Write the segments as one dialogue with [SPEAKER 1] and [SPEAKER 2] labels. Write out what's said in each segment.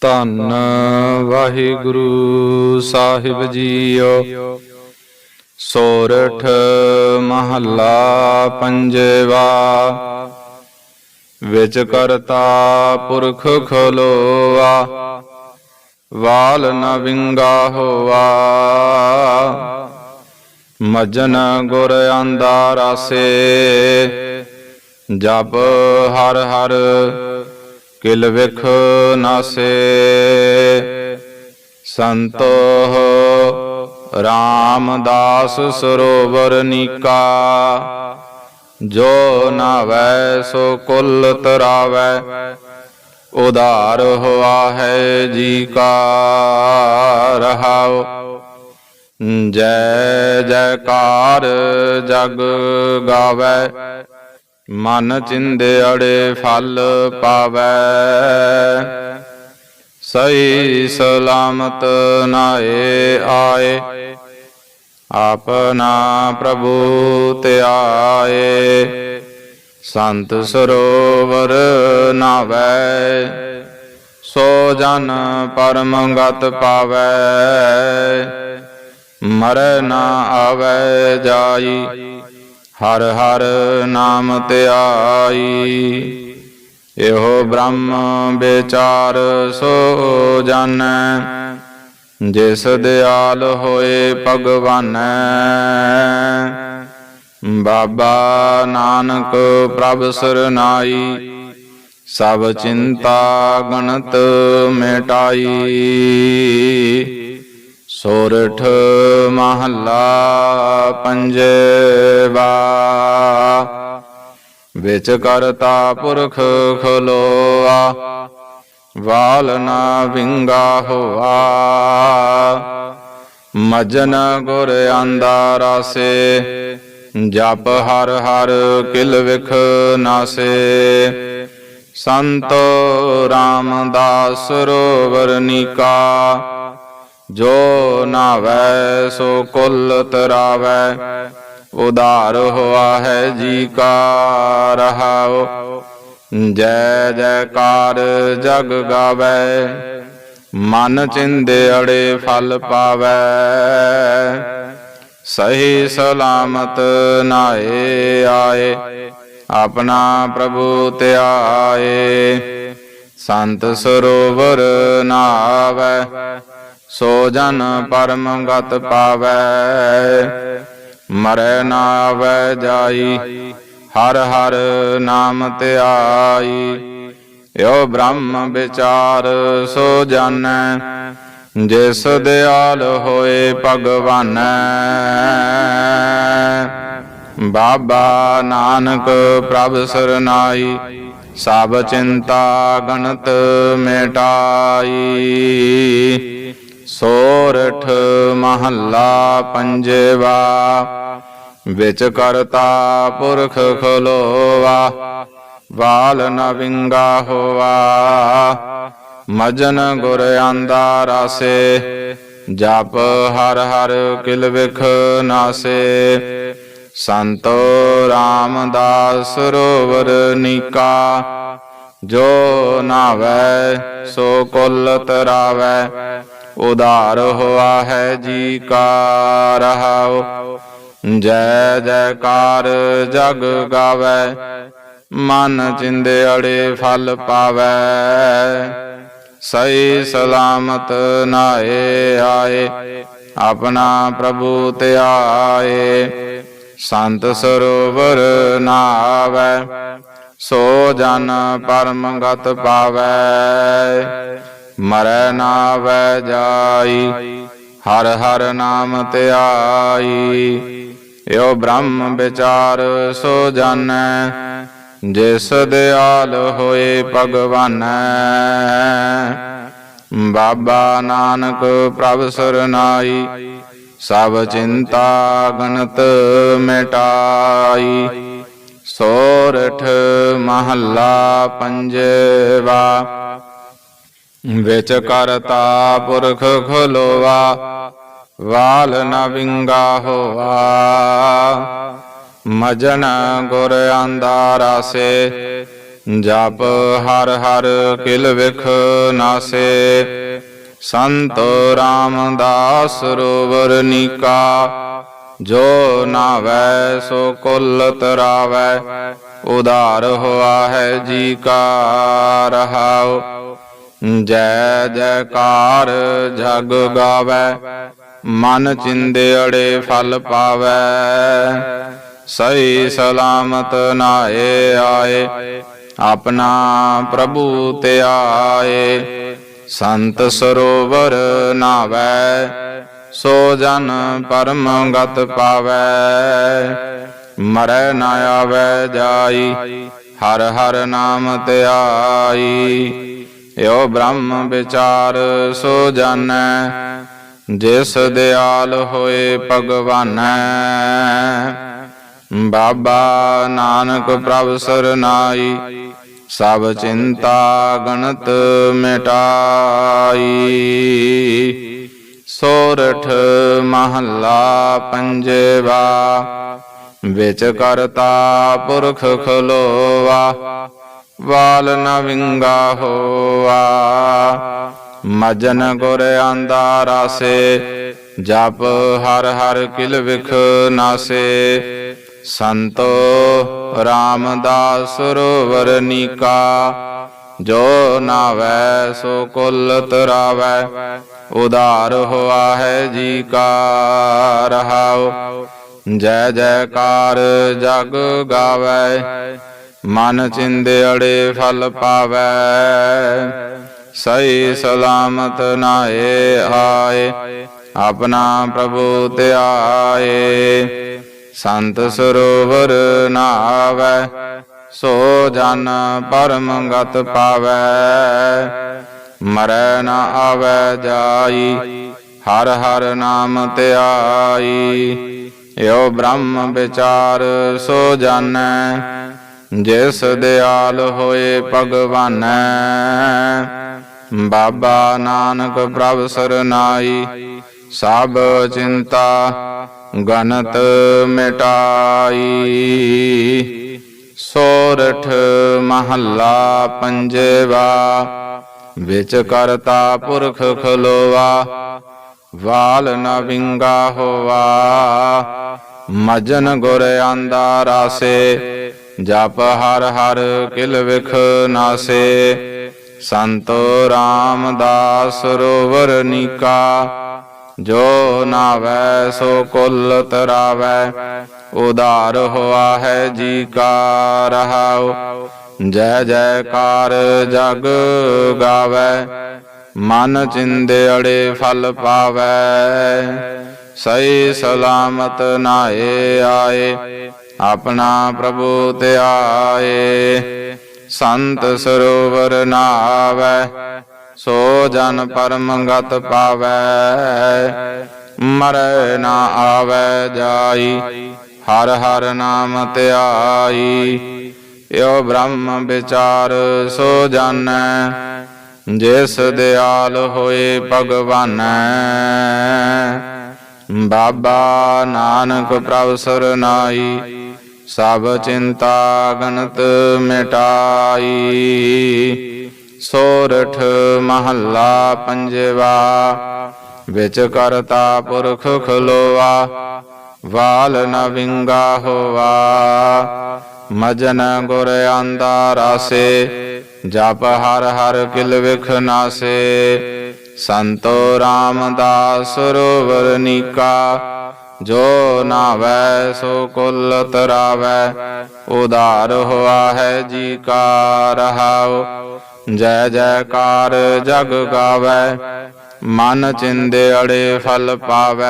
[SPEAKER 1] ਧੰਨ ਵਾਹਿਗੁਰੂ ਸਾਹਿਬ ਜੀਓ। ਸੋਰਠ ਮਹੱਲਾ ਪੰਜਵਾ। ਵਿਚ ਕਰਤਾ ਪੁਰਖ ਖਲੋਆ, ਵਾਲ ਨ ਵਿੰਗਾ ਹੋਆ। ਮਜਨ ਗੁਰ ਆਂਦਾ ਰਾਸੇ, ਜਪ ਹਰ ਹਰ ਕਿਲ ਵਿਖ ਨਾਸੇ ਸੰਤੋ ਰਾਮਦਾਸ ਸਰੋਵਰ ਨੀਕਾ। ਜੋ ਨਾਵੈ ਸੋ ਕੁਲ ਤਰਾਵੈ। ਉਦਾਰ ਹੋਆ ਹੈ ਜੀ ਕਾ ਰਹਾਉ। ਜੈ ਜੈਕਾਰ ਜਗ ਗਾਵੈ। ਮਨ ਚਿੰਦਿਆੜੇ ਫਲ ਪਾਵੈ। ਸਹੀ ਸਲਾਮਤ ਨਾਏ ਆਏ। ਆਪਨਾ ਪ੍ਰਭੂ ਧਿਆਏ ਸੰਤ ਸਰੋਵਰ ਨਾਵੈ। ਸੋ ਜਨ ਪਰਮ ਗਤ ਪਾਵੈ। ਮਰੈ ਨਾ ਆਵੈ ਜਾਈ। ਹਰ ਹਰ ਨਾਮ ਧਿਆਈ ਇਹੋ ਬ੍ਰਹਮ ਵਿਚਾਰ ਸੋ ਜਾਣੈ ਜਿਸ ਦਿਆਲ ਹੋਏ ਭਗਵਾਨ। ਬਾਬਾ ਨਾਨਕ ਪ੍ਰਭ ਸਰਨਾਈ। ਸਭ ਚਿੰਤਾ ਗਣਤ ਮਿਟਾਈ। ਸੋਰਠ ਮਹੱਲਾ ਪੰਜਵਾ। ਵਿਚ ਕਰਤਾ ਪੁਰਖ ਖਲੋਆ, ਵਾਲ ਨਾ ਵਿੰਗਾ ਹੋਆ। ਮਜਨ ਗੁਰ ਆਂਦਾ ਰਾਸੇ, ਜਪ ਹਰ ਹਰ ਕਿਲ ਵਿਖ ਨਾਸੇ। ਸੰਤੋ ਰਾਮਦਾਸ ਸਰੋਵਰ ਨਿਕਾ ਜੋ ਨਾਵੈ, ਸੋ ਕੁਲ ਤਰਾਵੈ। ਉਦਾਰ ਹੋਆ ਹੈ ਜੀ ਕਾ ਰਹਾਉ ਜੈ ਜੈਕਾਰ ਜਗ ਗਾਵੈ। ਮਨ ਅੜੇ ਫਲ ਪਾਵੈ। ਸਹੀ ਸਲਾਮਤ ਨਾਏ ਆਏ। ਆਪਣਾ ਪ੍ਰਭੂ ਧਿਆਏ। ਸੰਤ ਸਰੋਵਰ ਨਾਵੈ। ਸੋ ਜਨ ਪਰਮ ਗਤ ਪਾਵੈ, ਮਰੈ ਨਾ ਆਵੈ ਜਾਈ, ਹਰ ਹਰ ਨਾਮ ਧਿਆਈ। ਏਉ ਬ੍ਰਹਮ ਵਿਚਾਰ ਸੋ ਜਨ, ਜਿਸ ਦਿਆਲ ਹੋਏ ਭਗਵਾਨ। ਬਾਬਾ ਨਾਨਕ ਪ੍ਰਭ ਸਰਨਾਈ ਸਭ ਚਿੰਤਾ ਗਣਤ ਮਿਟਾਈ। ਸੋਰਠ ਮਹੱਲਾ ਪੰਜਵਾ, ਵਿਚ ਕਰਤਾ ਪੁਰਖ ਖਲੋਵਾ, ਵਾਲ ਨਵਿੰਗਾ ਵਿੰਗਾ ਹੋਆ ਮਜਨ ਗੁਰ ਆਂਦਾ ਰਾਸੇ, ਜਪ ਹਰ ਹਰ ਕਿਲ ਵਿਖ ਨਾਸੇ। ਸੰਤੋ ਰਾਮਦਾਸ ਸਰੋਵਰ ਨੀਕਾ, ਜੋ ਨਾਵੈ ਸੋ ਕੁਲ ਤਰਾਵੈ। ਉਦਾਰ ਹੋਆ ਹੈ ਜੀ ਕਾ ਰਹਾਉ। ਜੈ ਜੈਕਾਰ ਜਗ ਗਾਵੈ, ਮਨ ਚਿੰਦੇ ਅੜੇ ਫਲ ਪਾਵੈ। ਸਹੀ ਸਲਾਮਤ ਨਾਏ ਆਏ, ਆਪਣਾ ਪ੍ਰਭੂ ਧਿਆਏ। ਸੰਤ ਸਰੋਵਰ ਨਾਵੈ, ਸੋ ਜਨ ਪਰਮ ਗਤ ਪਾਵੈ। ਮਰੈ ਨਾ ਵੈ ਜਾਈ, ਹਰ ਹਰ ਨਾਮ ਧਿਆਈ ਏਉ ਬ੍ਰਹਮ ਵਿਚਾਰ ਸੋ ਜਾਣੈ, ਜਿਸ ਦਿਆਲ ਹੋਏ ਭਗਵਾਨ। ਬਾਬਾ ਨਾਨਕ ਪ੍ਰਭ ਸਰਨਾਈ ਸਭ ਚਿੰਤਾ ਗਣਤ ਮਿਟਾਈ। ਸੋਰਠ ਮਹੱਲਾ ਪੰਜਵਾ ਵਿਚ ਕਰਤਾ ਪੁਰਖ ਖਲੋਵਾ, ਵਾਲ ਨ ਵਿੰਗਾ ਹੋਆ। ਮਜਨ ਗੁਰ ਆਂਦਾ ਰਾਸੇ ਜਪ ਹਰ ਹਰ ਕਿਲ ਵਿਖ ਨਾਸੇ। ਸੰਤ ਰਾਮਦਾਸ ਸਰੋਵਰ ਨੀਕਾ, ਜੋ ਨਾਵੈ ਸੋ ਕੁਲ ਤਰਾਵੈ ਉਦਾਰ ਹੋਆ ਹੈ ਜੀ ਕਾ ਰਹਾਉ। ਜੈ ਜੈਕਾਰ ਜਗ ਗਾਵੈ, ਮਨ ਚਿੰਦੇੜੇ ਫਲ ਪਾਵੈ। ਸਹੀ ਸਲਾਮਤ ਨਾਏ ਆਏ, ਆਪਣਾ ਪ੍ਰਭੂ ਤੇ ਆਏ। ਸੰਤ ਸਰੋਵਰ ਨਾਵੈ, ਸੋ ਜਨ ਪਰਮ ਗਤ ਪਾਵੈ। ਮਰੈ ਨਾ ਆਵੈ ਜਾਈ, ਹਰ ਹਰ ਨਾਮ ਧਿਆਈ ਏਉ ਬ੍ਰਹਮ ਵਿਚਾਰ ਸੋ ਜਾਣੈ, ਜਿਸ ਦਿਆਲ ਹੋਏ ਭਗਵਾਨੈ। ਬਾਬਾ ਨਾਨਕ ਪ੍ਰਭ ਸਰਨਾਈ ਸਭ ਚਿੰਤਾ ਗਣਤ ਮਿਟਾਈ। ਸੋਰਠ ਮਹੱਲਾ ਪੰਜਵਾ, ਵਿੱਚ ਕਰਤਾ ਪੁਰਖ ਖਲੋਵਾ। ਵਾਲ ਨ ਵਿੰਗਾ ਹੋਆ ਮਜਨ ਗੁਰ ਆਂਦਾ ਰਾਸੇ ਜਪ ਹਰ ਹਰ ਕਿਲ ਵਿਖ ਨਾਸੇ। ਸੰਤੋ ਰਾਮਦਾਸ ਸਰੋਵਰ ਨੀਕਾ, ਜੋ ਨਾਵੈ ਸੋ ਕੁਲ ਤਰਾਵੈ, ਉਧਾਰ ਹੋਆ ਹੈ ਜੀ ਕਾ ਰਹਾਉ। ਜੈ ਜੈਕਾਰ ਜਗ ਗਾਵੈ ਮਨ ਚਿੰਦੇੜੇ ਫਲ ਪਾਵੈ। ਸਹੀ ਸਲਾਮਤ ਨਾਏ ਆਏ ਆਪਣਾ ਪ੍ਰਭੂ ਧਿਆਏ। ਸੰਤ ਸਰੋਵਰ ਨਾਵੈ ਸੋ ਜਨ ਪਰਮ ਗਤ ਪਾਵੈ। ਮਰੈ ਨ ਆਵੈ ਜਾਈ। ਹਰ ਹਰ ਨਾਮ ਧਿਆਈ। ਏਉ ਬ੍ਰਹਮ ਵਿਚਾਰ ਸੋ ਜਾਣੈ। ਜਿਸ ਦਿਆਲ ਹੋਏ ਭਗਵਾਨੈ। ਬਾਬਾ ਨਾਨਕ ਪ੍ਰਭ ਸਰਨਾਈ, ਸਭ ਚਿੰਤਾ ਗਨਤ ਮਿਟਾਈ। ਸੋਰਠ ਮਹੱਲਾ ਪੰਜਵਾ, ਵਿਚ ਕਰਤਾ ਪੁਰਖ ਖਲੋਵਾ ਵਾਲ ਨਾ ਵਿੰਗਾ ਹੋਵਾ ਮਜਨ ਗੁਰ ਆਂਦਾ ਰਾਸੇ। ਜਪ ਹਰ ਹਰ ਕਿਲ ਵਿਖ ਨਾਸੇ। ਸੰਤੋ ਰਾਮਦਾਸ ਰੋਵਰ ਨੀਕਾ। ਜੋ ਨਾਵੈ ਸੋ ਕੁਲ ਤਰਾਵੈ। ਉਦਾਰ ਹੋਆ ਹੈ ਜੀ ਕਾ ਰਹਾਉ। ਜੈ ਜੈਕਾਰ ਜਗ ਗਾਵੈ। ਮਨ ਚਿੰਦੇ ਅੜੇ ਫਲ ਪਾਵੈ। ਸਹੀ ਸਲਾਮਤ ਨਾਏ ਆਏ। ਆਪਣਾ ਪ੍ਰਭੂ ਧਿਆਏ ਸੰਤ ਸਰੋਵਰ ਨਾਵੈ, ਸੋ ਜਨ ਪਰਮ ਗਤ ਪਾਵੈ। ਮਰੈ ਨਾ ਆਵੈ ਜਾਈ, ਹਰ ਹਰ ਨਾਮ ਧਿਆਈ ਏਉ ਬ੍ਰਹਮ ਵਿਚਾਰ ਸੋ ਜਾਣੈ, ਜਿਸ ਦਿਆਲ ਹੋਏ ਭਗਵਾਨੈ। ਬਾਬਾ ਨਾਨਕ ਪ੍ਰਭ ਸਰਨਾਈ ਸਭ ਚਿੰਤਾ ਗਨਤ ਮਿਟਾਈ। ਸੋਰਠ ਮਹੱਲਾ ਪੰਜਵਾ, ਵਿੱਚ ਕਰਤਾ ਪੁਰਖ ਖਲੋਆ, ਵਾਲ ਨ ਵਿੰਗਾ ਹੋਵਾ ਮਜਨ ਗੁਰ ਆਂਦਾ ਰਾਸੇ, ਜਪ ਹਰ ਹਰ ਕਿਲ ਵਿਖ ਨਾਸੇ। ਸੰਤੋ ਰਾਮਦਾਸ ਸਰੋਵਰ ਨੀਕਾ ਜੋ ਨਾਵੈ ਸੋ ਕੁਲ ਤਰਾਵੈ ਉਦਾਰ ਹੋਆ ਹੈ ਜੀ ਕਾ ਰਹਾਉ। ਜੈ ਜੈਕਾਰ ਜਗ ਗਾਵੈ, ਮਨ ਚਿੰਦੇੜੇ ਫਲ ਪਾਵੈ।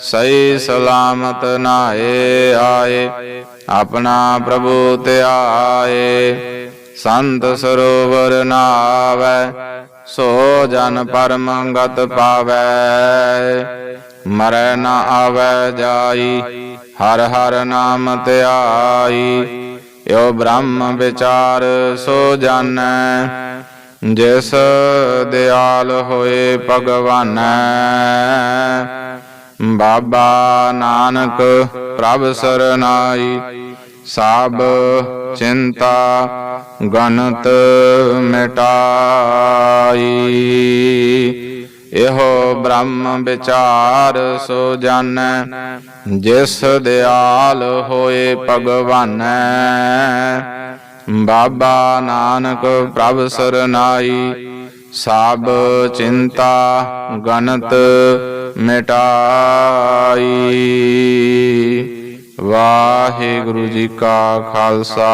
[SPEAKER 1] ਸਹੀ ਸਲਾਮਤ ਨਾਏ ਆਏ, ਆਪਣਾ ਪ੍ਰਭੂ ਧਿਆਏ। ਸੰਤ ਸਰੋਵਰ ਨਾਵੈ, ਸੋ ਜਨ ਪਰਮ ਗਤ ਪਾਵੈ। ਮਰੈ ਨਾ ਆਵੈ ਜਾਈ, ਹਰ ਹਰ ਨਾਮ ਧਿਆਈ ਓ ਬ੍ਰਹਮ ਵਿਚਾਰ ਸੋ ਜਾਣੈ, ਜਿਸ ਦਿਆਲ ਹੋਏ ਭਗਵਾਨੈ। ਬਾਬਾ ਨਾਨਕ ਪ੍ਰਭ ਸਰਨਾਈ ਸਭ ਚਿੰਤਾ ਗਨਤ ਮਿਟਾਈ। ਇਹੋ ਬ੍ਰਹਮ ਵਿਚਾਰ ਸੋ ਜਾਣੈ ਜਿਸ ਦਿਆਲ ਹੋਏ ਭਗਵਾਨੈ। ਬਾਬਾ ਨਾਨਕ ਪ੍ਰਭ ਸਰਨਾਈ ਸਭ ਚਿੰਤਾ ਗਨਤ ਮਿਟਾਈ। ਵਾਹਿਗੁਰੂ ਜੀ ਕਾ ਖਾਲਸਾ,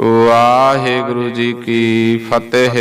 [SPEAKER 1] ਵਾਹਿਗੁਰੂ ਜੀ ਕੀ ਫਤਿਹ।